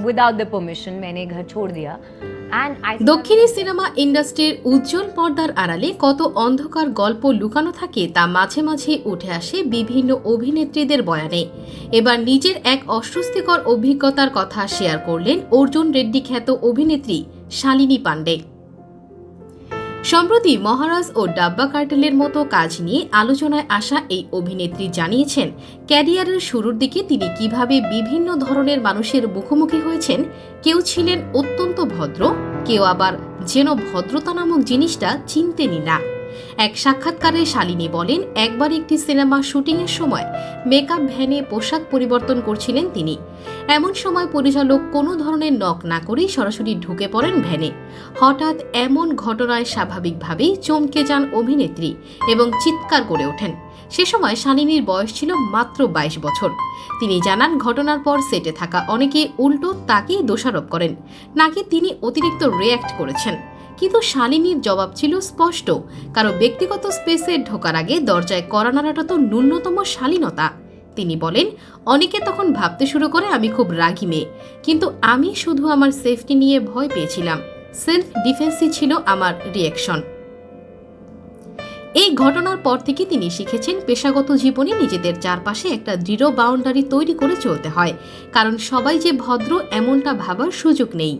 Without the permission मैंने घर छोड़ दिया एंड आई দক্ষিণী সিনেমা ইন্ডাস্ট্রির উজ্জ্বল পর্দার আড়ালে কত অন্ধকার গল্প লুকানো থাকে তা মাঝে মাঝে উঠে আসে বিভিন্ন অভিনেত্রীদের বয়ানে এবার নিজের এক অস্বস্তিকর অভিজ্ঞতার কথা শেয়ার করলেন অর্জুন রেড্ডি খ্যাত অভিনেত্রী শালিনী পাণ্ডে সম্প্রতি মহারাজ ও ডাব্বা কার্টেলের মতো কাজ নিয়ে আলোচনায় আসা এই অভিনেত্রী জানিয়েছেন, ক্যারিয়ারের শুরুর দিকে তিনি কীভাবে বিভিন্ন ধরনের মানুষের মুখোমুখি হয়েছেন, কেউ ছিলেন অত্যন্ত ভদ্র, কেউ আবার যেন ভদ্রতা নামক জিনিসটা চিনতেনই না। এক সাক্ষাৎকারে শালিনী বলেন, একবার একটি সিনেমা শুটিংয়ের সময় মেকআপ ভ্যানে পোশাক পরিবর্তন করছিলেন তিনি। এমন সময় পরিচালক কোনো ধরনের নক না করেই সরাসরি ঢুকে পড়েন ভ্যানে। হঠাৎ এমন ঘটনায় স্বাভাবিকভাবেই চমকে যান অভিনেত্রী এবং চিৎকার করে ওঠেন। সে সময় শালিনীর বয়স ছিল মাত্র বাইশ বছর। তিনি জানান, ঘটনার পর সেটে থাকা অনেকে উল্টো তাকেই দোষারোপ করেন, নাকি তিনি অতিরিক্ত রিয়্যাক্ট করেছেন। কিন্তু শালিনীর জবাব ছিল স্পষ্ট। কারও ব্যক্তিগত স্পেসে ঢোকার আগে দরজায় কড়া নাড়াটা তো ন্যূনতম শালীনতা। তিনি বলেন, অনেকে তখন ভাবতে শুরু করে আমি খুব রাগি মেয়ে, কিন্তু আমি শুধু আমার সেফটি নিয়ে ভয় পেয়েছিলাম। সেলফ ডিফেন্সই ছিল আমার রিয়াকশন। এই ঘটনার পর থেকে তিনি শিখেছেন, পেশাগত জীবনে নিজেদের চারপাশে একটা দৃঢ় বাউন্ডারি তৈরি করে চলতে হয়, কারণ সবাই যে ভদ্র, এমনটা ভাবার সুযোগ নেই।